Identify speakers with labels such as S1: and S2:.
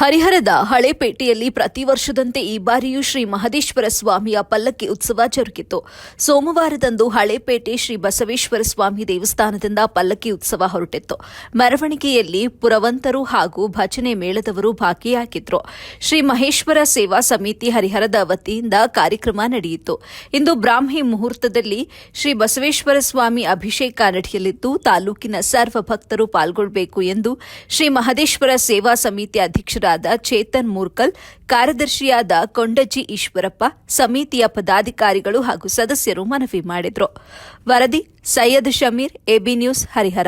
S1: ಹರಿಹರದ ಹಳೆಪೇಟೆಯಲ್ಲಿ ಪ್ರತಿ ವರ್ಷದಂತೆ ಈ ಬಾರಿಯೂ ಶ್ರೀ ಮಹದೇಶ್ವರ ಸ್ವಾಮಿಯ ಪಲ್ಲಕ್ಕಿ ಉತ್ಸವ ಜರುಗಿತು. ಸೋಮವಾರದಂದು ಹಳೇಪೇಟೆ ಶ್ರೀ ಬಸವೇಶ್ವರ ಸ್ವಾಮಿ ದೇವಸ್ಥಾನದಿಂದ ಪಲ್ಲಕ್ಕಿ ಉತ್ಸವ ಹೊರಟಿತ್ತು. ಮೆರವಣಿಗೆಯಲ್ಲಿ ಪುರವಂತರು ಹಾಗೂ ಭಜನೆ ಮೇಳದವರು ಭಾಗಿಯಾಗಿದ್ದರು ಶ್ರೀ ಮಹೇಶ್ವರ ಸೇವಾ ಸಮಿತಿ ಹರಿಹರದ ವತಿಯಿಂದ ಕಾರ್ಯಕ್ರಮ ನಡೆಯಿತು. ಇಂದು ಬ್ರಾಹ್ಮಿ ಮುಹೂರ್ತದಲ್ಲಿ ಶ್ರೀ ಬಸವೇಶ್ವರ ಸ್ವಾಮಿ ಅಭಿಷೇಕ ನಡೆಯಲಿದ್ದು, ತಾಲೂಕಿನ ಸರ್ವ ಭಕ್ತರು ಪಾಲ್ಗೊಳ್ಳಬೇಕು ಎಂದು ಶ್ರೀ ಮಹದೇಶ್ವರ ಸೇವಾ ಸಮಿತಿ ಅಧ್ಯಕ್ಷರಾದ ಚೇತನ್ ಮೂರ್ಕಲ್, ಕಾರ್ಯದರ್ಶಿಯಾದ ಕೊಂಡಜ್ಜಿ ಈಶ್ವರಪ್ಪ, ಸಮಿತಿಯ ಪದಾಧಿಕಾರಿಗಳು ಹಾಗೂ ಸದಸ್ಯರು ಮನವಿ ಮಾಡಿದರು. ವರದಿ ಸೈಯದ್ ಶಮೀರ್, ಎಬಿ ನ್ಯೂಸ್, ಹರಿಹರ.